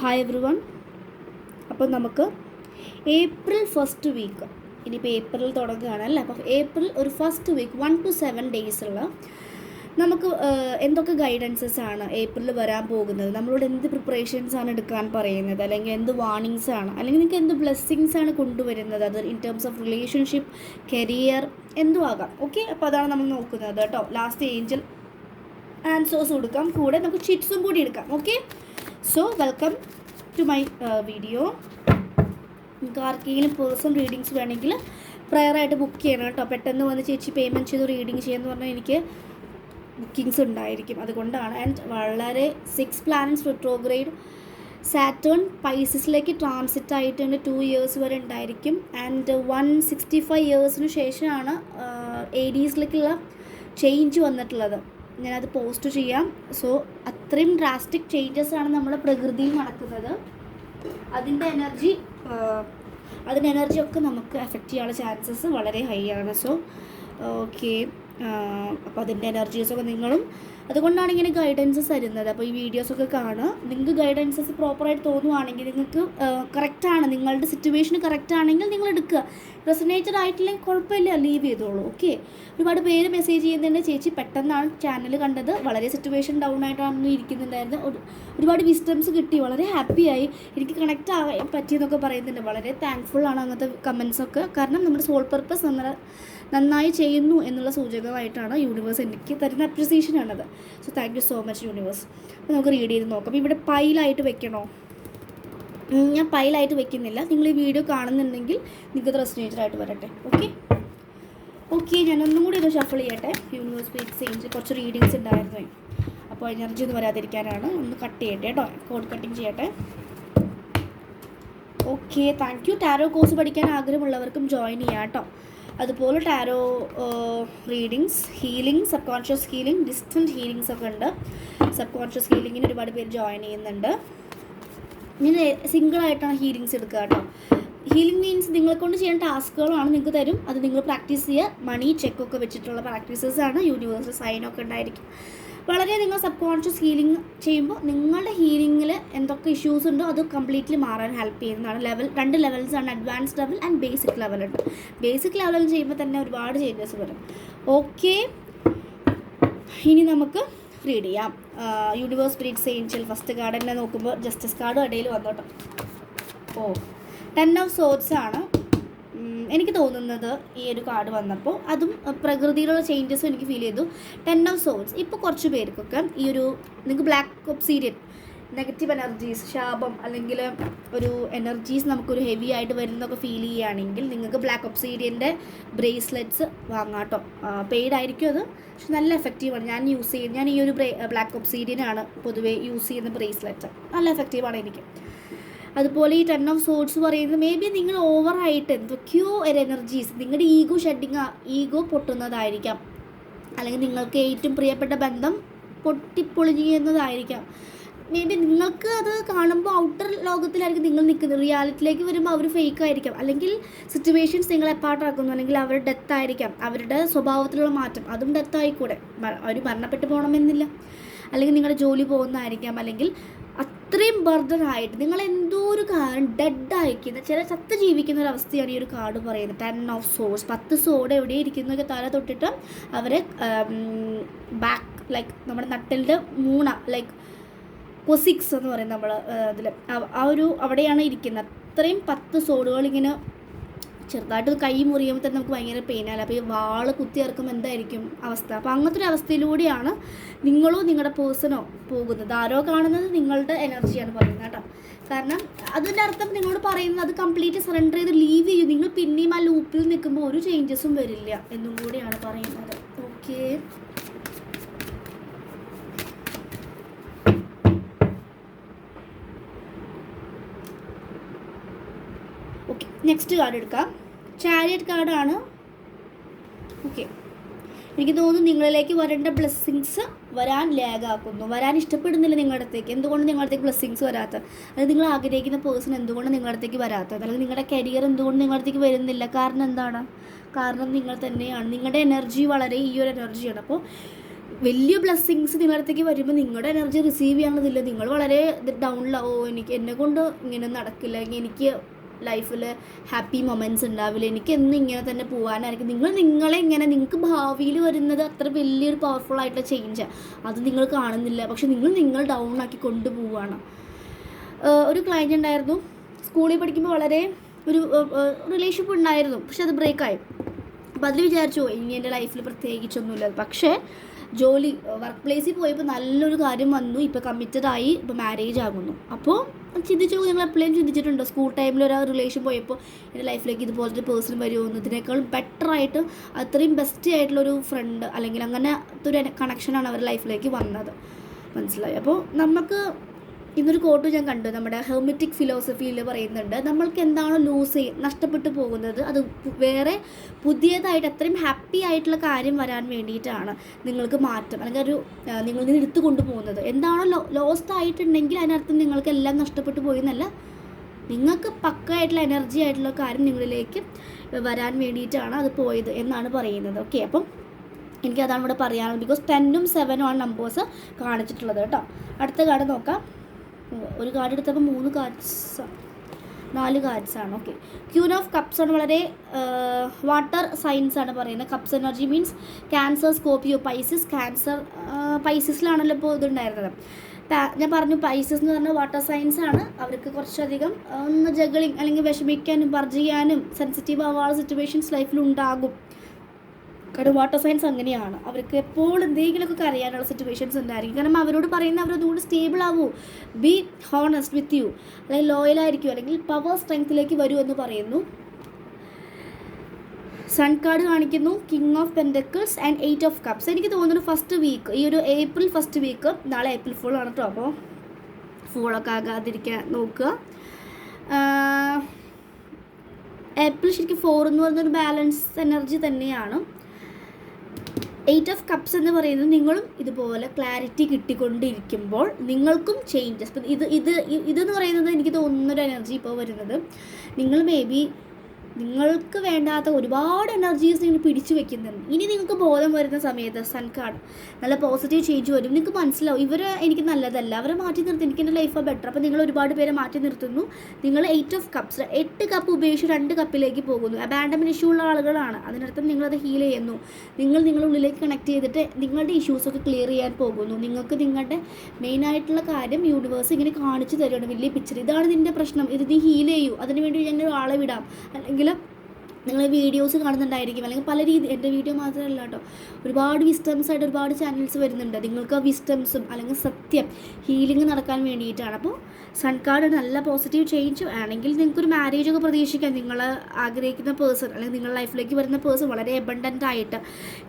Hi every one അപ്പോൾ നമുക്ക് April first week ഇനിയിപ്പോൾ ഏപ്രിൽ തുടങ്ങുകയാണ് അല്ലേ? അപ്പോൾ ഏപ്രിൽ ഒരു first week one two seven ഡേയ്സുള്ള നമുക്ക് എന്തൊക്കെ ഗൈഡൻസസ് ആണ് ഏപ്രിൽ വരാൻ പോകുന്നത്? നമ്മളോട് എന്ത് പ്രിപ്പറേഷൻസ് ആണ് എടുക്കാൻ പറയുന്നത്? അല്ലെങ്കിൽ എന്ത് വാർണിങ്സ് ആണ്? അല്ലെങ്കിൽ നിങ്ങൾക്ക് എന്ത് ബ്ലെസ്സിങ്സ് ആണ് കൊണ്ടുവരുന്നത്? അത് in terms of relationship career എന്തും ആകാം. ഓക്കെ അപ്പോൾ അതാണ് നമ്മൾ നോക്കുന്നത് കേട്ടോ. ലാസ്റ്റ് ഏഞ്ചൽ ആൻസേഴ്സ് കൊടുക്കാം. കൂടെ നമുക്ക് ചിറ്റ്സും കൂടി എടുക്കാം. Okay so welcome to my video നിങ്ങൾക്ക് ആർക്കെങ്കിലും പേഴ്സണൽ റീഡിങ്സ് വേണമെങ്കിൽ പ്രയറായിട്ട് ബുക്ക് ചെയ്യണം കേട്ടോ. പെട്ടെന്ന് വന്ന് ചേച്ചി പേയ്മെന്റ് ചെയ്ത് റീഡിങ് ചെയ്യുമെന്ന് പറഞ്ഞാൽ എനിക്ക് ബുക്കിങ്സ് ഉണ്ടായിരിക്കും. അതുകൊണ്ടാണ്. ആൻഡ് വളരെ സിക്സ് പ്ലാനറ്റ്സ് റിട്രോഗ്രേഡ് സാറ്റേൺ പൈസസിലേക്ക് ട്രാൻസിറ്റ് ആയിട്ടുണ്ട് ടു ഇയേഴ്സ് വരെ ഉണ്ടായിരിക്കും. ആൻഡ് വൺ സിക്സ്റ്റി ഫൈവ് ഇയേഴ്സിന് ശേഷമാണ് ഏരീസിലേക്കുള്ള ചേഞ്ച് വന്നിട്ടുള്ളത്. ഞാനത് പോസ്റ്റ് ചെയ്യാം. സോ അത്രയും ഡ്രാസ്റ്റിക് ചേഞ്ചസ് ആണ് നമ്മുടെ പ്രകൃതിയിൽ നടക്കുന്നത്. അതിന്റെ എനർജി അതിന്റെ എനർജി ഒക്കെ നമുക്ക് എഫക്റ്റ് ചെയ്യാനുള്ള ചാൻസസ് വളരെ ഹൈ ആണ്. സോ ഓക്കെ അപ്പോൾ അതിന്റെ എനർജീസൊക്കെ നിങ്ങളും അതുകൊണ്ടാണ് ഇങ്ങനെ ഗൈഡൻസസ് തരുന്നത്. അപ്പോൾ ഈ വീഡിയോസൊക്കെ കാണുക. നിങ്ങൾക്ക് ഗൈഡൻസസ് പ്രോപ്പറായിട്ട് തോന്നുവാണെങ്കിൽ നിങ്ങൾക്ക് കറക്റ്റാണ് നിങ്ങളുടെ സിറ്റുവേഷൻ കറക്റ്റ് ആണെങ്കിൽ നിങ്ങൾ എടുക്കുക. റെസനേറ്റഡ് ആയിട്ടില്ലെങ്കിൽ കുഴപ്പമില്ല. ലീവ് ചെയ്തോളൂ. ഓക്കെ ഒരുപാട് പേര് മെസ്സേജ് ചെയ്യുന്നുണ്ട്. ചേച്ചി പെട്ടെന്നാണ് ചാനൽ കണ്ടത്. വളരെ സിറ്റുവേഷൻ ഡൗൺ ആയിട്ടാണ് ഇരിക്കുന്നുണ്ടായിരുന്നത് ഒരുപാട് വിസ്റ്റംസ് കിട്ടി. വളരെ ഹാപ്പിയായി എനിക്ക് കണക്റ്റ് ആവാൻ പറ്റിയെന്നൊക്കെ പറയുന്നുണ്ട്. വളരെ താങ്ക്ഫുൾ ആണ് അങ്ങനത്തെ കമൻസൊക്കെ കാരണം നമ്മുടെ സോൾ പർപ്പസ് നമ്മുടെ നന്നായി ചെയ്യുന്നു എന്നുള്ള സൂചകമായിട്ടാണ് യൂണിവേഴ്സ് എനിക്ക് തരുന്ന അപ്രിസിയേഷൻ ആണത്. So thank you so much universe അപ്പോൾ നമുക്ക് റീഡ് ചെയ്ത് നോക്കാം. ഇവിടെ പൈലായിട്ട് വെക്കണോ? ഞാൻ പൈലായിട്ട് വെക്കുന്നില്ല. നിങ്ങൾ ഈ വീഡിയോ കാണുന്നുണ്ടെങ്കിൽ നിങ്ങൾക്ക് റെസ്റ്റിനേറ്ററായിട്ട് വരട്ടെ. ഓക്കെ ഓക്കെ ഞാൻ ഒന്നും കൂടി ഇത് ഷഫിൾ ചെയ്യട്ടെ. യൂണിവേഴ്സ് ചേഞ്ച് കുറച്ച് റീഡിങ്സ് ഉണ്ടായിരുന്നു. അപ്പോൾ എനർജി ഒന്നും വരാതിരിക്കാനാണ്. ഒന്ന് കട്ട് ചെയ്യട്ടെ കേട്ടോ. കോഡ് കട്ടിങ് ചെയ്യട്ടെ. Okay thank you tarot course പഠിക്കാൻ ആഗ്രഹമുള്ളവർക്കും ജോയിൻ ചെയ്യാം കേട്ടോ. അതുപോലെ tarot readings healing subconscious healing distant healings ഒക്കെ ഉണ്ട്. സബ് കോൺഷ്യസ് ഹീലിങ്ങിന് ഒരുപാട് പേര് ജോയിൻ ചെയ്യുന്നുണ്ട്. സിംഗിൾ ആയിട്ടാണ് ഹീലിങ്സ് എടുക്കുക കേട്ടോ. ഹീലിംഗ് മീൻസ് നിങ്ങളെ കൊണ്ട് ചെയ്യുന്ന ടാസ്കുകളാണ് നിങ്ങൾക്ക് തരും. അത് നിങ്ങൾ പ്രാക്ടീസ് ചെയ്യുക. മണി ചെക്കൊക്കെ വെച്ചിട്ടുള്ള പ്രാക്ടീസസ് ആണ്. യൂണിവേഴ്സൽ സൈനൊക്കെ ഉണ്ടായിരിക്കും. വളരെ നിങ്ങൾ സബ് കോൺഷ്യസ് ഹീലിംഗ് ചെയ്യുമ്പോൾ നിങ്ങളുടെ ഹീലിങ്ങിൽ എന്തൊക്കെ ഇഷ്യൂസ് ഉണ്ടോ അത് കംപ്ലീറ്റ്ലി മാറാൻ ഹെൽപ്പ് ചെയ്യുന്നതാണ്. ലെവൽ രണ്ട് ലെവൽസ് ആണ്. Advance level and basic level ഉണ്ട്. ബേസിക് ലെവൽ ചെയ്യുമ്പോൾ തന്നെ ഒരുപാട് ചേഞ്ചസ് വരും. ഓക്കെ ഇനി നമുക്ക് റീഡ് ചെയ്യാം. Universe spirits angel first card തന്നെ നോക്കുമ്പോൾ ജസ്റ്റിസ് കാർഡും ഇടയിൽ വന്നോട്ടോ ഓ ടെൻ ഓഫ് സോർട്സ് ആണ്. എനിക്ക് തോന്നുന്നത് ഈ ഒരു കാർഡ് വന്നപ്പോൾ അതും പ്രകൃതിയിലുള്ള ചേഞ്ചസും എനിക്ക് ഫീൽ ചെയ്തു. ടെൻ ഓഫ് സോൾസ് ഇപ്പോൾ കുറച്ച് പേർക്കൊക്കെ ഈ ഒരു നിങ്ങൾക്ക് ബ്ലാക്ക് ഒബ്സീരിയൻ നെഗറ്റീവ് എനർജീസ് ശാപം അല്ലെങ്കിൽ ഒരു എനർജീസ് നമുക്കൊരു ഹെവി ആയിട്ട് വരുന്നതൊക്കെ ഫീൽ ചെയ്യുകയാണെങ്കിൽ നിങ്ങൾക്ക് ബ്ലാക്ക് ഒബ്സീരിയന്റെ ബ്രേസ്ലെറ്റ്സ് വാങ്ങാട്ടോ പെയ്ഡ് ആയിരിക്കും അത് പക്ഷെ നല്ല എഫക്റ്റീവാണ് ഞാൻ യൂസ് ചെയ്യുന്നത് ഞാൻ ഈ ഒരു ബ്ലാക്ക് ഒബ്സീരിയനാണ് പൊതുവേ യൂസ് ചെയ്യുന്ന ബ്രേസ്ലെറ്റ് നല്ല എഫക്റ്റീവാണ് എനിക്ക്. അതുപോലെ ഈ ടെൻ ഓഫ് സോഡ്സ് പറയുന്നത് മേ ബി നിങ്ങൾ ഓവറായിട്ട് എന്തൊക്കെയോ ഒരു എനർജീസ് നിങ്ങളുടെ ഈഗോ ഷെഡിങ് ഈഗോ പൊട്ടുന്നതായിരിക്കാം. അല്ലെങ്കിൽ നിങ്ങൾക്ക് ഏറ്റവും പ്രിയപ്പെട്ട ബന്ധം പൊട്ടിപ്പൊളിഞ്ഞുന്നതായിരിക്കാം മേ ബി നിങ്ങൾക്ക് അത് കാണുമ്പോൾ ഔട്ടർ ലോകത്തിലായിരിക്കും നിങ്ങൾ നിൽക്കുന്നത്. റിയാലിറ്റിയിലേക്ക് വരുമ്പോൾ അവർ ഫേക്ക് ആയിരിക്കാം. അല്ലെങ്കിൽ സിറ്റുവേഷൻസ് നിങ്ങളെ എപ്പാട്ടാക്കുന്നു അല്ലെങ്കിൽ അവരുടെ ഡെത്ത് ആയിരിക്കാം. അവരുടെ സ്വഭാവത്തിലുള്ള മാറ്റം. അതും ഡെത്ത് ആയിക്കൂടെ. അവർ മരണപ്പെട്ടു പോകണമെന്നില്ല. അല്ലെങ്കിൽ നിങ്ങളുടെ ജോലി പോകുന്നതായിരിക്കാം. അല്ലെങ്കിൽ അത്രയും ബർഡൻ ആയിട്ട് നിങ്ങൾ എന്തോ ഒരു കാരണം ഡെഡ് ആയിരിക്കുന്ന ചില ചത്ത് ജീവിക്കുന്ന ഒരു അവസ്ഥയാണ് ഈ ഒരു കാർഡ് പറയുന്നത്. ടെൻ ഓഫ് സോഴ്സ് പത്ത് സോഡ് എവിടെ ഇരിക്കുന്നൊക്കെ തല തൊട്ടിട്ട് അവരെ ബാക്ക് ലൈക്ക് നമ്മുടെ നട്ടലിന്റെ മൂണ ലൈക്ക് പൊസിക്സ് എന്ന് പറയും നമ്മൾ ഇതിൽ ആ ഒരു അവിടെയാണ് ഇരിക്കുന്നത്. അത്രയും പത്ത് സോഡുകൾ ഇങ്ങനെ ചെറുതായിട്ട് കൈ മുറിയുമ്പോൾ തന്നെ നമുക്ക് ഭയങ്കര പെയിനാണ് അപ്പോൾ ഈ വാൾ കുത്തി ഇറക്കുമ്പോൾ എന്തായിരിക്കും അവസ്ഥ? അപ്പോൾ അങ്ങനത്തെ ഒരു അവസ്ഥയിലൂടെയാണ് നിങ്ങളോ നിങ്ങളുടെ പേഴ്സണോ പോകുന്നത്. ആരോ കാണുന്നത് നിങ്ങളുടെ എനർജിയാണ് പറയുന്നത് കേട്ടോ. കാരണം അതിന്റെ അർത്ഥം നിങ്ങളോട് പറയുന്നത് അത് കംപ്ലീറ്റ് സറണ്ടർ ചെയ്ത് ലീവ് ചെയ്യും. നിങ്ങൾ പിന്നെയും ആ ലൂപ്പിൽ നിൽക്കുമ്പോൾ ഒരു ചേഞ്ചസും വരില്ല എന്നും കൂടിയാണ് പറയുന്നത്. ഓക്കേ ഓക്കെ നെക്സ്റ്റ് കാർഡ് എടുക്കാം. ചാരിയറ്റ് കാർഡാണ് ഓക്കെ എനിക്ക് തോന്നുന്നു നിങ്ങളിലേക്ക് വരേണ്ട ബ്ലെസ്സിങ്സ് വരാൻ ലാഗാക്കുന്നു. വരാൻ ഇഷ്ടപ്പെടുന്നില്ല നിങ്ങളുടെ അടുത്തേക്ക്. എന്തുകൊണ്ട് നിങ്ങളുടെ അടുത്തേക്ക് ബ്ലെസ്സിങ്സ് വരാത്ത അത് നിങ്ങൾ ആഗ്രഹിക്കുന്ന പേഴ്സൺ എന്തുകൊണ്ട് നിങ്ങളുടെ അടുത്തേക്ക് വരാത്തത്? അല്ലെങ്കിൽ നിങ്ങളുടെ കരിയർ എന്തുകൊണ്ട് നിങ്ങളുടെ അടുത്തേക്ക് വരുന്നില്ല? കാരണം എന്താണ്? കാരണം നിങ്ങൾ തന്നെയാണ്. നിങ്ങളുടെ എനർജി വളരെ ഈ ഒരു എനർജിയാണ് അപ്പോൾ വലിയ ബ്ലെസ്സിങ്സ് നിങ്ങളുടെ അടുത്തേക്ക് വരുമ്പോൾ നിങ്ങളുടെ എനർജി റിസീവ് ചെയ്യാനുള്ളതില്ല. നിങ്ങൾ വളരെ ഡൗണിലാവോ എനിക്ക് എന്നെ കൊണ്ട് ഇങ്ങനെ നടക്കില്ല. എനിക്ക് ലൈഫിൽ ഹാപ്പി മൊമെന്റ്സ് ഉണ്ടാവില്ല. എനിക്ക് എന്നും ഇങ്ങനെ തന്നെ പോകാനായിരിക്കും നിങ്ങൾ നിങ്ങളെ ഇങ്ങനെ നിങ്ങൾക്ക് ഭാവിയിൽ വരുന്നത് അത്ര വലിയൊരു പവർഫുൾ ആയിട്ടുള്ള ചേഞ്ചാണ് അത് നിങ്ങൾ കാണുന്നില്ല. പക്ഷെ നിങ്ങൾ നിങ്ങൾ ഡൗൺ ആക്കി കൊണ്ടുപോവാണ്. ഏഹ് ഒരു ക്ലയന്റ് ഉണ്ടായിരുന്നു. സ്കൂളിൽ പഠിക്കുമ്പോൾ വളരെ ഒരു റിലേഷൻഷിപ്പ് ഉണ്ടായിരുന്നു. പക്ഷെ അത് ബ്രേക്കായി അപ്പോൾ അതിൽ വിചാരിച്ചു ഇനി എന്റെ ലൈഫിൽ പ്രത്യേകിച്ചൊന്നുമില്ല. പക്ഷേ ജോലി വർക്ക് പ്ലേസിൽ പോയപ്പോൾ നല്ലൊരു കാര്യം വന്നു. ഇപ്പോൾ കമ്മിറ്റഡ് ആയി ഇപ്പോൾ മാരേജ് ആകുന്നു. അപ്പോൾ ചിന്തിച്ചു നിങ്ങൾ എപ്പോഴും ചിന്തിച്ചിട്ടുണ്ടോ? സ്കൂൾ ടൈമിൽ ഒരു റിലേഷൻ പോയപ്പോൾ എന്റെ ലൈഫിലേക്ക് ഇതുപോലത്തെ പേഴ്സൺ വരുമോ ഇതിനേക്കാളും ബെറ്റർ ആയിട്ട് അത്രയും ബെസ്റ്റ് ആയിട്ടുള്ളൊരു ഫ്രണ്ട് അല്ലെങ്കിൽ അങ്ങനത്തെ ഒരു കണക്ഷനാണ് അവരുടെ ലൈഫിലേക്ക് വന്നത്. മനസ്സിലായി? അപ്പോൾ നമുക്ക് ഇന്നൊരു കോട്ട് ഞാൻ കണ്ടു. നമ്മുടെ ഹെർമിറ്റിക് ഫിലോസഫിയിൽ പറയുന്നുണ്ട് നമ്മൾക്ക് എന്താണോ ലൂസ് ചെയ്യുക നഷ്ടപ്പെട്ടു പോകുന്നത് അത് വേറെ പുതിയതായിട്ട് അത്രയും ഹാപ്പി ആയിട്ടുള്ള കാര്യം വരാൻ വേണ്ടിയിട്ടാണ് നിങ്ങൾക്ക് മാറ്റം അല്ലെങ്കിൽ ഒരു നിങ്ങൾ ഇതിന് എടുത്തു കൊണ്ടുപോകുന്നത് എന്താണോ ലോ ലോസ്റ്റ് ആയിട്ടുണ്ടെങ്കിൽ അതിനർത്ഥം നിങ്ങൾക്ക് എല്ലാം നഷ്ടപ്പെട്ടു പോയി എന്നല്ല. നിങ്ങൾക്ക് പക്കായിട്ടുള്ള എനർജി ആയിട്ടുള്ള കാര്യം നിങ്ങളിലേക്ക് വരാൻ വേണ്ടിയിട്ടാണ് അത് പോയത് എന്നാണ് പറയുന്നത്. ഓക്കെ അപ്പം എനിക്കതാണ് ഇവിടെ പറയാനുള്ളത്. ബിക്കോസ് ടെന്നും സെവനും ആണ് നമ്പേഴ്സ് കാണിച്ചിട്ടുള്ളത് കേട്ടോ. അടുത്ത കാർഡ് നോക്കാം. ഒരു കാർഡ് എടുത്തപ്പോൾ മൂന്ന് കാർഡ്സ് നാല് കാർഡ്സ് ആണ് ഓക്കെ ക്യൂൻ ഓഫ് കപ്സ് ആണ് വളരെ വാട്ടർ സയൻസ് ആണ് പറയുന്നത്. Cups energy means cancer Scorpio Pisces cancer പൈസിസിലാണല്ലോ ഇപ്പോൾ ഇതുണ്ടായിരുന്നത്. ഞാൻ പറഞ്ഞു പൈസസ് എന്ന് പറഞ്ഞാൽ വാട്ടർ സയൻസ് ആണ്. അവർക്ക് കുറച്ചധികം ഒന്ന് ജഗളിങ് അല്ലെങ്കിൽ വിഷമിക്കാനും പർജിക്കാനും സെൻസിറ്റീവ് ആവാനുള്ള സിറ്റുവേഷൻസ് ലൈഫിൽ ഉണ്ടാകും. കാരണം വാട്ടർ സയൻസ് അങ്ങനെയാണ്. അവർക്ക് എപ്പോഴും എന്തെങ്കിലുമൊക്കെ അറിയാനുള്ള സിറ്റുവേഷൻസ് ഉണ്ടായിരിക്കും. കാരണം അവരോട് പറയുന്ന അവരതുകൊണ്ട് സ്റ്റേബിൾ ആവൂ. ബി ഹോണസ്റ്റ് വിത്ത് യു അല്ലെങ്കിൽ ലോയലായിരിക്കും അല്ലെങ്കിൽ പവർ സ്ട്രെങ്ത്തിലേക്ക് വരൂ എന്ന് പറയുന്നു. സൺ കാർഡ് കാണിക്കുന്നു. King of pentacles and eight of cups എനിക്ക് തോന്നുന്നു ഫസ്റ്റ് വീക്ക് ഈ ഒരു ഏപ്രിൽ ഫസ്റ്റ് വീക്ക് നാളെ ഏപ്രിൽ ഫുൾ ആണ് കേട്ടോ അപ്പോൾ ഫുള്ളൊക്കെ ആകാതിരിക്കാൻ നോക്കുക. ഏപ്രിൽ ശരിക്കും ഫോർ എന്ന് പറയുന്നൊരു ബാലൻസ് എനർജി തന്നെയാണ്. എയ്റ്റ് ഓഫ് കപ്സ് എന്ന് പറയുന്നത് നിങ്ങളും ഇതുപോലെ ക്ലാരിറ്റി കിട്ടിക്കൊണ്ടിരിക്കുമ്പോൾ നിങ്ങൾക്കും ചേഞ്ചസ് ഇത് ഇത് ഇതെന്ന് പറയുന്നത് എനിക്ക് തോന്നുന്നൊരു എനർജി ഇപ്പോൾ വരുന്നത്. നിങ്ങൾ മേ ബി നിങ്ങൾക്ക് വേണ്ടാത്ത ഒരുപാട് എനർജീസ് നിങ്ങൾ പിടിച്ചു വെക്കുന്നുണ്ട്. ഇനി നിങ്ങൾക്ക് ബോധം വരുന്ന സമയത്ത് സൺ കാർഡ് നല്ല പോസിറ്റീവ് ചേഞ്ച് വരും. നിങ്ങൾക്ക് മനസ്സിലാവും ഇവർ എനിക്ക് നല്ലതല്ല. അവരെ മാറ്റി നിർത്തി എനിക്ക് എന്റെ ലൈഫ് ബെറ്റർ അപ്പോൾ നിങ്ങൾ ഒരുപാട് പേരെ മാറ്റി നിർത്തുന്നു. നിങ്ങൾ എയ്റ്റ് ഓഫ് കപ്സ് എട്ട് കപ്പ് ഉപയോഗിച്ച് രണ്ട് കപ്പിലേക്ക് പോകുന്നു. അബാൻഡമിൻ ഇഷ്യൂ ഉള്ള ആളുകളാണ്. അതിനർത്ഥം നിങ്ങളത് ഹീൽ ചെയ്യുന്നു. നിങ്ങൾ നിങ്ങളുടെ ഉള്ളിലേക്ക് കണക്ട് ചെയ്തിട്ട് നിങ്ങളുടെ ഇഷ്യൂസൊക്കെ ക്ലിയർ ചെയ്യാൻ പോകുന്നു. നിങ്ങൾക്ക് നിങ്ങളുടെ മെയിൻ ആയിട്ടുള്ള കാര്യം യൂണിവേഴ്സ് ഇങ്ങനെ കാണിച്ചു തരുകയാണ്. വലിയ പിക്ചർ ഇതാണ് നിന്റെ പ്രശ്നം. ഇത് നീ ഹീൽ ചെയ്യൂ. അതിനുവേണ്ടി ഞാൻ ഒരാളെ വിടാം. അല്ലെങ്കിൽ നിങ്ങൾ വീഡിയോസ് കാണുന്നുണ്ടായിരിക്കും. അല്ലെങ്കിൽ പല രീതി എന്റെ വീഡിയോ മാത്രമല്ല കേട്ടോ. ഒരുപാട് വിസ്റ്റംസ് ആയിട്ട് ഒരുപാട് ചാനൽസ് വരുന്നുണ്ട്. നിങ്ങൾക്ക് ആ വിസ്റ്റംസും അല്ലെങ്കിൽ സത്യം ഹീലിംഗ് നടക്കാൻ വേണ്ടിയിട്ടാണ്. അപ്പോൾ സൺ കാർഡ് നല്ല പോസിറ്റീവ് ചേഞ്ച് ആണെങ്കിൽ നിങ്ങൾക്കൊരു മാരേജ് ഒക്കെ പ്രതീക്ഷിക്കാം. നിങ്ങൾ ആഗ്രഹിക്കുന്ന പേഴ്സൺ അല്ലെങ്കിൽ നിങ്ങളുടെ ലൈഫിലേക്ക് വരുന്ന പേഴ്സൺ വളരെ എബണ്ടന്റ് ആയിട്ട്.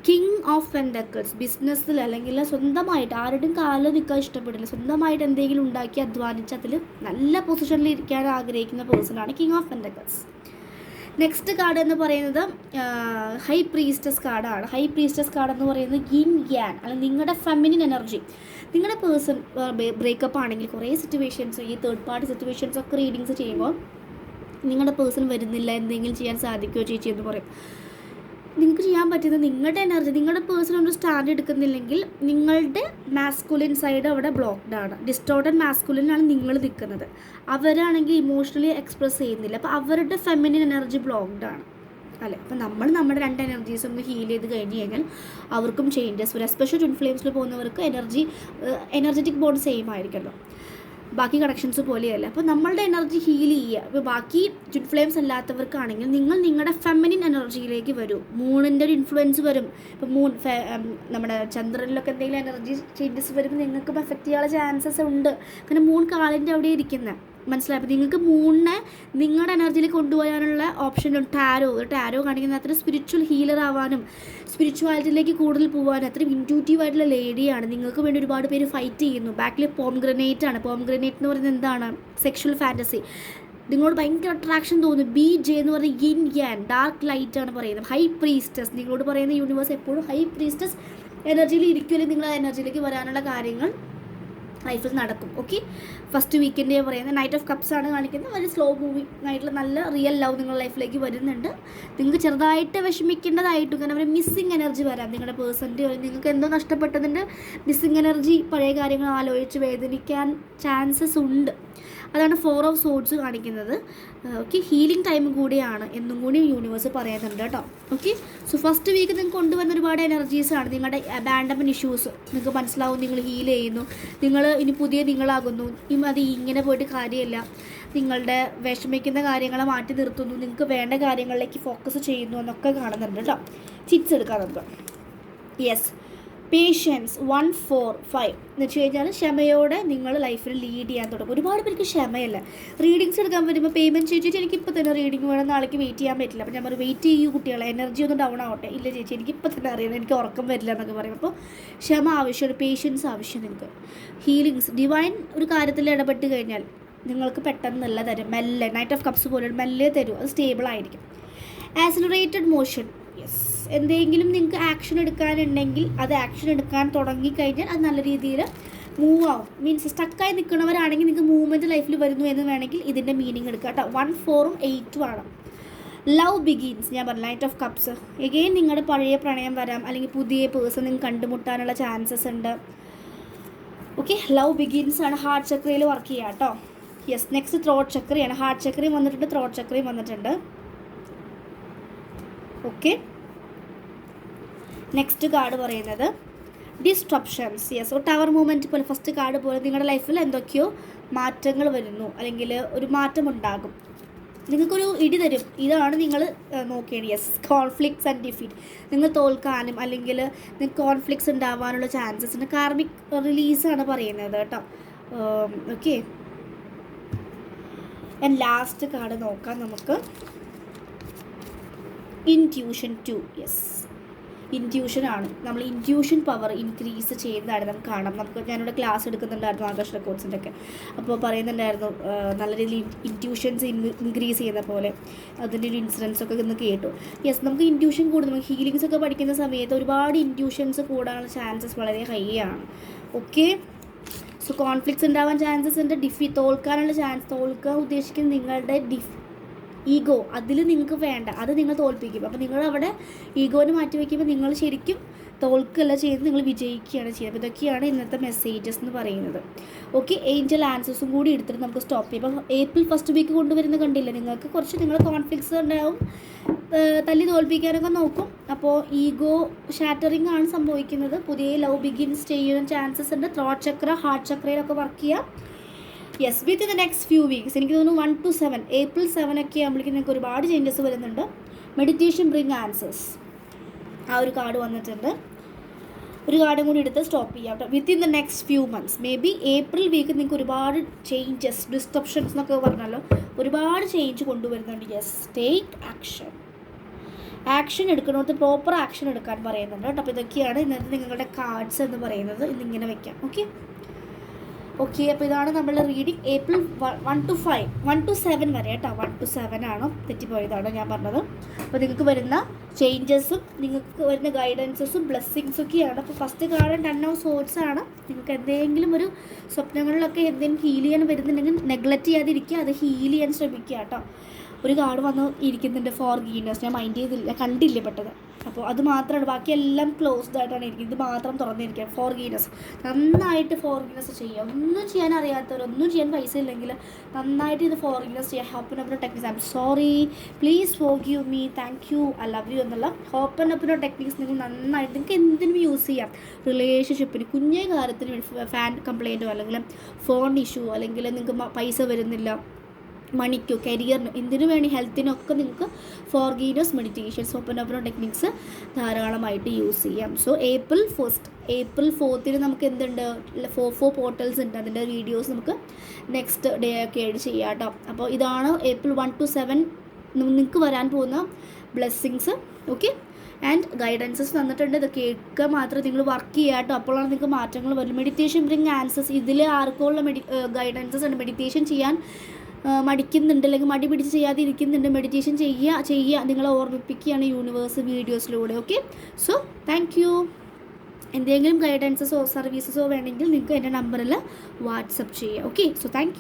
കിങ് ഓഫ് പെൻഡക്കിൾസ് ബിസിനസ്സിൽ അല്ലെങ്കിൽ സ്വന്തമായിട്ട് ആരുടെയും കാലം നിൽക്കാൻ ഇഷ്ടപ്പെടില്ല. സ്വന്തമായിട്ട് എന്തെങ്കിലും ഉണ്ടാക്കി അധ്വാനിച്ച് അതിൽ നല്ല പൊസിഷനിൽ ഇരിക്കാൻ ആഗ്രഹിക്കുന്ന പേഴ്സണാണ് king of pentacles next card എന്ന് പറയുന്നത് ഹൈ പ്രീസ്റ്റസ് കാർഡാണ് ഹൈ പ്രീസ്റ്റസ് കാർഡ് എന്ന് പറയുന്നത് ഗിൻ ഗ്യാൻ അല്ലെങ്കിൽ നിങ്ങളുടെ ഫെമിനിൻ എനർജി നിങ്ങളുടെ പേഴ്സൺ ബ്രേക്കപ്പ് ആണെങ്കിൽ കുറേ സിറ്റുവേഷൻസ് ഈ തേർഡ് പാർട്ടി സിറ്റുവേഷൻസ് ഒക്കെ റീഡിങ്സ് ചെയ്യുമ്പോൾ നിങ്ങളുടെ പേഴ്സൺ വരുന്നില്ല എന്തെങ്കിലും ചെയ്യാൻ സാധിക്കുമോ ചേച്ചി എന്ന് പറയും. നിങ്ങൾക്ക് ചെയ്യാൻ പറ്റുന്നത് നിങ്ങളുടെ എനർജി നിങ്ങളുടെ പേഴ്സണൽ ഒരു സ്റ്റാൻഡ് എടുക്കുന്നില്ലെങ്കിൽ നിങ്ങളുടെ മാസ്കുലിൻ സൈഡ് അവിടെ ബ്ലോക്ക്ഡ് ആണ്. ഡിസ്റ്റോർട്ടഡ് മാസ്കുലിനാണ് നിങ്ങൾ നിൽക്കുന്നത്. അവരാണെങ്കിൽ ഇമോഷണലി എക്സ്പ്രസ് ചെയ്യുന്നില്ല. അപ്പോൾ അവരുടെ ഫെമിനിൻ എനർജി ബ്ലോക്ക്ഡ് ആണ്. അല്ലെ? അപ്പോൾ നമ്മൾ നമ്മുടെ രണ്ട് എനർജീസ് ഒന്ന് ഹീൽ ചെയ്ത് കഴിഞ്ഞ് കഴിഞ്ഞാൽ അവർക്കും ചേഞ്ചസ് വരും. എസ്പെഷ്യൽ ട്വിൻ ഫ്ലെയിംസിൽ പോകുന്നവർക്ക് എനർജി എനർജറ്റിക് ബോഡ് സെയിം ആയിരിക്കുമല്ലോ ബാക്കി കണക്ഷൻസ് പോലെയല്ല. അപ്പോൾ നമ്മളുടെ എനർജി ഹീൽ ചെയ്യുക. ഇപ്പോൾ ബാക്കി ജുഡ് ഫ്ലെയിംസ് അല്ലാത്തവർക്കാണെങ്കിൽ നിങ്ങൾ നിങ്ങളുടെ ഫെമിനിൻ എനർജിയിലേക്ക് വരും. മൂണിന്റെ ഒരു ഇൻഫ്ലുവൻസ് വരും. ഇപ്പോൾ മൂൺ നമ്മുടെ ചന്ദ്രനിലൊക്കെ എന്തെങ്കിലും എനർജി ചേഞ്ചസ് വരുമ്പോൾ നിങ്ങൾക്ക് എഫക്റ്റ് ചെയ്യാനുള്ള ചാൻസസ് ഉണ്ട്. കാരണം മൂൺ കാലിന്റെ അവിടെ ഇരിക്കുന്നത് മനസ്സിലായി അപ്പോൾ നിങ്ങൾക്ക് മൂണിനെ നിങ്ങളുടെ എനർജിയിൽ കൊണ്ടുപോകാനുള്ള ഉണ്ട്. ടാരോ ഒരു ടാരോ കാണിക്കുന്ന അത്ര സ്പിരിച്വൽ ഹീലർ ആവാനും സ്പിരിച്വാലിറ്റിയിലേക്ക് കൂടുതൽ പോകാനും അത്രയും ഇന്റൂറ്റീവ് ആയിട്ടുള്ള ലേഡിയാണ് നിങ്ങൾക്ക് വേണ്ടി ഒരുപാട് പേര് ഫൈറ്റ് ചെയ്യുന്നു. ബാക്കിൽ പോം ഗ്രനേറ്റ് ആണ്. പോം ഗ്രനേറ്റ് എന്ന് പറയുന്നത് എന്താണ്? സെക്ഷൽ ഫാന്റസി നിങ്ങളോട് ഭയങ്കര അട്രാക്ഷൻ തോന്നുന്നു ബി ജെ എന്ന് പറയുന്നത് യിൻ യാൻ ഡാർക്ക് ലൈറ്റ് ആണ് പറയുന്നത്. ഹൈ പ്രീസ്റ്റസ് നിങ്ങളോട് പറയുന്ന യൂണിവേഴ്സ് എപ്പോഴും ഹൈ പ്രീസ്റ്റസ് എനർജിയിൽ ഇരിക്കുമല്ലേ നിങ്ങൾ ആ എനർജിയിലേക്ക് വരാനുള്ള കാര്യങ്ങൾ. ലൈഫിൽ നടക്കും. ഓക്കെ ഫസ്റ്റ് വീക്കെൻഡ് ഞാൻ പറയുന്നത് നൈറ്റ് ഓഫ് കപ്സ് ആണ് കാണിക്കുന്നത്. ഒരു സ്ലോ മൂവി ആയിട്ടുള്ള നല്ല റിയൽ ലവ് നിങ്ങളുടെ ലൈഫിലേക്ക് വരുന്നുണ്ട്. നിങ്ങൾക്ക് ചെറുതായിട്ട് വിഷമിക്കേണ്ടതായിട്ടും കാരണം ഒരു മിസ്സിങ് എനർജി വരാം. നിങ്ങളുടെ പേഴ്സന്റെ നിങ്ങൾക്ക് എന്തോ നഷ്ടപ്പെട്ടതിന്റെ മിസ്സിങ് എനർജി പഴയ കാര്യങ്ങൾ ആലോചിച്ച് വേദനിക്കാൻ ചാൻസസ് ഉണ്ട്. അതാണ് ഫോർ ഓഫ് സോഡ്സ് കാണിക്കുന്നത്. ഓക്കെ ഹീലിംഗ് ടൈം കൂടിയാണ് എന്നും കൂടി യൂണിവേഴ്സ് പറയുന്നുണ്ട് കേട്ടോ. ഓക്കെ സോ ഫസ്റ്റ് വീക്ക് നിങ്ങൾക്ക് കൊണ്ടുവന്ന ഒരുപാട് എനർജീസ് ആണ്. നിങ്ങളുടെ ബാൻഡപ്പൻ ഇഷ്യൂസ് നിങ്ങൾക്ക് മനസ്സിലാവും നിങ്ങൾ ഹീൽ ചെയ്യുന്നു. നിങ്ങൾ ഇനി പുതിയ നിങ്ങളാകുന്നു. ഇനി അത് ഇങ്ങനെ പോയിട്ട് കാര്യമില്ല. നിങ്ങളുടെ വിഷമിക്കുന്ന കാര്യങ്ങളെ മാറ്റി നിർത്തുന്നു. നിങ്ങൾക്ക് വേണ്ട കാര്യങ്ങളിലേക്ക് ഫോക്കസ് ചെയ്യുന്നു എന്നൊക്കെ കാണുന്നുണ്ട് കേട്ടോ. ചിറ്റ്സ് എടുക്കാം നമുക്ക് yes patience one four five എന്ന് വെച്ച് കഴിഞ്ഞാൽ ക്ഷമയോടെ നിങ്ങൾ ലൈഫിൽ ലീഡ് ചെയ്യാൻ തുടങ്ങും. ഒരുപാട് പേർക്ക് ക്ഷമയല്ല. റീഡിങ്സ് എടുക്കാൻ വരുമ്പോൾ പേയ്മെന്റ് എനിക്ക് ഇപ്പോൾ തന്നെ റീഡിങ് വേണം നാളേക്ക് വെയിറ്റ് ചെയ്യാൻ പറ്റില്ല. അപ്പോൾ ഞാൻ വെയിറ്റ് ചെയ്യൂ കുട്ടികളെ എനർജി ഒന്ന് ഡൗൺ ആവട്ടെ. ഇല്ല ചേച്ചി എനിക്ക് ഇപ്പോൾ തന്നെ അറിയണം എനിക്ക് ഉറക്കം വരില്ല എന്നൊക്കെ പറയും. അപ്പോൾ ക്ഷമ ആവശ്യമാണ് പേഷ്യൻസ് ആവശ്യം നിങ്ങൾക്ക് ഹീലിങ്സ് ഡിവൈൻ ഒരു കാര്യത്തിൽ ഇടപെട്ട് കഴിഞ്ഞാൽ നിങ്ങൾക്ക് പെട്ടെന്ന് നല്ല തരും. മെല്ലെ നൈറ്റ് ഓഫ് കപ്സ് പോലെ മെല്ലെ തരും. അത് സ്റ്റേബിൾ ആയിരിക്കും. ആസിലറേറ്റഡ് മോഷൻ യെസ് എന്തെങ്കിലും നിങ്ങൾക്ക് ആക്ഷൻ എടുക്കാനുണ്ടെങ്കിൽ അത് ആക്ഷൻ എടുക്കാൻ തുടങ്ങിക്കഴിഞ്ഞാൽ അത് നല്ല രീതിയിൽ മൂവ് ആവും. മീൻസ് സ്റ്റക്കായി നിൽക്കുന്നവരാണെങ്കിൽ നിങ്ങൾക്ക് മൂവ്മെന്റ് ലൈഫിൽ വരുന്നു എന്ന് വേണമെങ്കിൽ ഇതിന്റെ മീനിങ് എടുക്കുക കേട്ടോ. വൺ ഫോറും എയ്റ്റും ആണ് ലവ് ബിഗിൻസ് ഞാൻ പറഞ്ഞു ലൈറ്റ് ഓഫ് കപ്സ് എഗെയിൻ നിങ്ങളുടെ പഴയ പ്രണയം വരാം. അല്ലെങ്കിൽ പുതിയ പേഴ്സൺ നിങ്ങൾ കണ്ടുമുട്ടാനുള്ള ചാൻസസ് ഉണ്ട്. ഓക്കെ ലവ് ബിഗിൻസ് ആണ് ഹാർട്ട് ചക്രയിൽ വർക്ക് ചെയ്യുക കേട്ടോ. യെസ് നെക്സ്റ്റ് ത്രോട്ട് ചക്രയാണ് ഹാർട്ട് ചക്രയും വന്നിട്ടുണ്ട് ത്രോട്ട് ചക്രയും വന്നിട്ടുണ്ട്. ഓക്കെ നെക്സ്റ്റ് കാർഡ് പറയുന്നത് ഡിസ്ട്രപ്ഷൻസ് യെസ് ഒരു ടവർ മൂവ്മെന്റ് പോലെ ഫസ്റ്റ് കാർഡ് പോലെ നിങ്ങളുടെ ലൈഫിൽ എന്തൊക്കെയോ മാറ്റങ്ങൾ വരുന്നു. അല്ലെങ്കിൽ ഒരു മാറ്റം ഉണ്ടാകും. നിങ്ങൾക്കൊരു ഇടി തരും. ഇതാണ് നിങ്ങൾ നോക്കേണ്ടത് യെസ് കോൺഫ്ലിക്ട്സ് ആൻഡ് ഡിഫീറ്റ് നിങ്ങൾ തോൽക്കാനും അല്ലെങ്കിൽ നിങ്ങൾക്ക് കോൺഫ്ലിക്ട്സ് ഉണ്ടാവാനുള്ള ചാൻസസ് ഉണ്ട് കാർമിക് റിലീസാണ് പറയുന്നത് കേട്ടോ. ഓക്കെ ആൻഡ് ലാസ്റ്റ് കാർഡ് നോക്കാം നമുക്ക്. ഇന്റ്യൂഷൻ ടു യെസ് ഇന്റ്യൂഷൻ ആണ്. നമ്മൾ ഇന്റ്യൂഷൻ പവർ ഇൻക്രീസ് ചെയ്യുന്നതാണ് നമുക്ക് കാണാം. നമുക്ക് ഞാനിവിടെ ക്ലാസ് എടുക്കുന്നുണ്ടായിരുന്നു ആകർഷണ കോഴ്സിന്റെ ഒക്കെ. അപ്പോൾ പറയുന്നുണ്ടായിരുന്നു നല്ല രീതിയിൽ ഇന്റ്യൂഷൻസ് ഇൻക്രീസ് ചെയ്യുന്ന പോലെ അതിന്റെ ഒരു ഇൻസിഡൻസ് ഒക്കെ ഇന്ന് കേട്ടു. യെസ് നമുക്ക് ഇന്റ്യൂഷൻ കൂടുതൽ ഹീലിങ്സ് ഒക്കെ പഠിക്കുന്ന സമയത്ത് ഒരുപാട് ഇന്റ്യൂഷൻസ് കൂടാനുള്ള ചാൻസസ് വളരെ ഹൈ ആണ്. ഓക്കെ സോ കോൺഫ്ലിക്ട്സ് ഉണ്ടാവാൻ ചാൻസസ് ഉണ്ട്. ഡിഫി തോൽക്കാനുള്ള ചാൻസ് തോൽക്കാൻ ഉദ്ദേശിക്കുന്നത് നിങ്ങളുടെ ഡിഫ് ഈഗോ അതിൽ നിങ്ങൾക്ക് വേണ്ട അത് നിങ്ങൾ തോൽപ്പിക്കും. അപ്പോൾ നിങ്ങൾ അവിടെ ഈഗോനെ മാറ്റി വയ്ക്കുമ്പോൾ നിങ്ങൾ ശരിക്കും തോൽക്കല്ല ചെയ്യുന്നത് നിങ്ങൾ വിജയിക്കുകയാണ് ചെയ്യുന്നത്. അപ്പോൾ ഇതൊക്കെയാണ് ഇന്നത്തെ മെസ്സേജസ് എന്ന് പറയുന്നത്. ഓക്കെ ഏഞ്ചൽ ആൻസേഴ്സും കൂടി എടുത്തിട്ട് നമുക്ക് സ്റ്റോപ്പ് ചെയ്യാം. അപ്പോൾ ഏപ്രിൽ ഫസ്റ്റ് വീക്ക് കൊണ്ടുവരുന്ന കണ്ടില്ല? നിങ്ങൾക്ക് കുറച്ച് നിങ്ങൾ കോൺഫ്ലിക്സ് ഉണ്ടാവും. തല്ലി തോൽപ്പിക്കാനൊക്കെ നോക്കും. അപ്പോൾ ഈഗോ ഷാറ്ററിങ് ആണ് സംഭവിക്കുന്നത്. പുതിയ ലവ് ബിഗിൻസ് ചെയ്യുന്ന ചാൻസസ് ഉണ്ട്. ത്രോട്ട് ചക്ര ഹാർട്ട് ചക്രയിലൊക്കെ വർക്ക് ചെയ്യാം. Yes with the next few weeks എനിക്ക് തോന്നുന്നു one two seven April seven ഒക്കെ ആകുമ്പോഴേക്കും നിങ്ങൾക്ക് ഒരുപാട് ചേഞ്ചസ് വരുന്നുണ്ട്. മെഡിറ്റേഷൻ ബ്രിങ് ആൻസേഴ്സ് ആ ഒരു കാർഡ് വന്നിട്ടുണ്ട്. ഒരു കാർഡും കൂടി എടുത്ത് സ്റ്റോപ്പ് ചെയ്യാം കേട്ടോ within the next few months maybe April week നിങ്ങൾക്ക് ഒരുപാട് ചേഞ്ചസ് ഡിസ്ട്രപ്ഷൻസ് എന്നൊക്കെ പറഞ്ഞല്ലോ. ഒരുപാട് ചേഞ്ച് കൊണ്ടുവരുന്നുണ്ട്. യെസ് ടേക്ക് ആക്ഷൻ ആക്ഷൻ എടുക്കണമെന്ന് പ്രോപ്പർ ആക്ഷൻ എടുക്കാൻ പറയുന്നുണ്ട് കേട്ടോ അപ്പോൾ ഇതൊക്കെയാണ് ഇന്നത്തെ നിങ്ങളുടെ കാർഡ്സ് എന്ന് പറയുന്നത്. ഇന്നിങ്ങനെ വെക്കാം. ഓക്കെ ഓക്കെ അപ്പോൾ ഇതാണ് നമ്മൾ reading April one two five one two seven വരെ കേട്ടോ. വൺ ടു സെവൻ ആണ്? തെറ്റിപ്പോയതാണ് ഞാൻ പറഞ്ഞത്. അപ്പോൾ നിങ്ങൾക്ക് വരുന്ന ചേഞ്ചസും നിങ്ങൾക്ക് വരുന്ന ഗൈഡൻസസും ബ്ലെസ്സിങ്സും ഒക്കെയാണ്. അപ്പോൾ ഫസ്റ്റ് കാർഡ് ടെൻ ഓഫ് ആണ്. നിങ്ങൾക്ക് എന്തെങ്കിലും ഒരു സ്വപ്നങ്ങളിലൊക്കെ എന്തെങ്കിലും ഹീൽ ചെയ്യാൻ വരുന്നുണ്ടെങ്കിൽ നെഗ്ലക്റ്റ് ചെയ്യാതിരിക്കുക അത് ഹീൽ ചെയ്യാൻ ശ്രമിക്കുക കേട്ടോ. ഒരു കാർഡ് വന്ന് ഇരിക്കുന്നുണ്ട് ഫോർ ഗീനേഴ്സ് ഞാൻ മൈൻഡ് ചെയ്തില്ല കണ്ടില്ല പെട്ടത് അപ്പോൾ അത് മാത്രമാണ് ബാക്കിയെല്ലാം ക്ലോസ്ഡ് ആയിട്ടാണ് ഇരിക്കുന്നത്. ഇത് മാത്രം തുറന്നിരിക്കുക. ഫോർ ഗീനസ് നന്നായിട്ട് ഫോർ ഗീനസ് ചെയ്യുക. ഒന്നും ചെയ്യാൻ അറിയാത്തവർ ഒന്നും ചെയ്യാൻ പൈസ ഇല്ലെങ്കിൽ നന്നായിട്ട് ഇത് ഫോർ ഗീനസ് ചെയ്യുക. ഹോപ്പൻ അപ്പിനോ techniques I'm sorry please for you me thank you I love you എന്നുള്ള ഹോപ്പൻ അപ്പിനോ ടെക്നിക്സ് നിങ്ങൾ നന്നായിട്ട് നിങ്ങൾക്ക് എന്തിനും യൂസ് ചെയ്യാം. റിലേഷൻഷിപ്പിന് കുഞ്ഞേ കാര്യത്തിന് ഫാൻ കംപ്ലയിന്റോ അല്ലെങ്കിൽ ഫോൺ ഇഷ്യൂ അല്ലെങ്കിൽ നിങ്ങൾക്ക് പൈസ വരുന്നില്ല. മണിക്കോ കരിയറിനോ എന്തിനു വേണ്ടി ഹെൽത്തിനൊക്കെ നിങ്ങൾക്ക് forgiveness meditations open open techniques ധാരാളമായിട്ട് യൂസ് ചെയ്യാം. സോ ഏപ്രിൽ ഫസ്റ്റ് ഏപ്രിൽ ഫോർത്തിന് നമുക്ക് എന്തുണ്ട്? ഫോർ ഫോർ പോർട്ടൽസ് ഉണ്ട്. അതിന്റെ വീഡിയോസ് നമുക്ക് നെക്സ്റ്റ് ഡേ ഒക്കെ ആയിട്ട് ചെയ്യാം കേട്ടോ. അപ്പോൾ ഇതാണ് ഏപ്രിൽ വൺ ടു സെവൻ നിങ്ങൾക്ക് വരാൻ പോകുന്ന ബ്ലെസ്സിങ്സ് ഓക്കെ ആൻഡ് ഗൈഡൻസസ് തന്നിട്ടുണ്ട്. ഇത് കേൾക്കുക മാത്രം നിങ്ങൾ വർക്ക് ചെയ്യുക കേട്ടോ. അപ്പോഴാണ് നിങ്ങൾക്ക് മാറ്റങ്ങൾ വരും മെഡിറ്റേഷൻ ബ്രിങ് ആൻസേഴ്സ് ഇതിൽ ആർക്കുള്ള മെഡി ഗൈഡൻസസ് ഉണ്ട്. മെഡിറ്റേഷൻ ചെയ്യാൻ മടിക്കുന്നുണ്ട് അല്ലെങ്കിൽ മടി പിടിച്ച് ചെയ്യാതെ ഇരിക്കുന്നുണ്ട് മെഡിറ്റേഷൻ ചെയ്യുക ചെയ്യുക നിങ്ങളെ ഓർമ്മിപ്പിക്കുകയാണ് യൂണിവേഴ്സ് വീഡിയോസിലൂടെ ഓക്കെ സോ താങ്ക് യു എന്തെങ്കിലും ഗൈഡൻസസോ സർവീസസോ വേണമെങ്കിൽ നിങ്ങൾക്ക് എന്റെ നമ്പറിൽ വാട്സപ്പ് ചെയ്യുക ഓക്കെ സോ താങ്ക്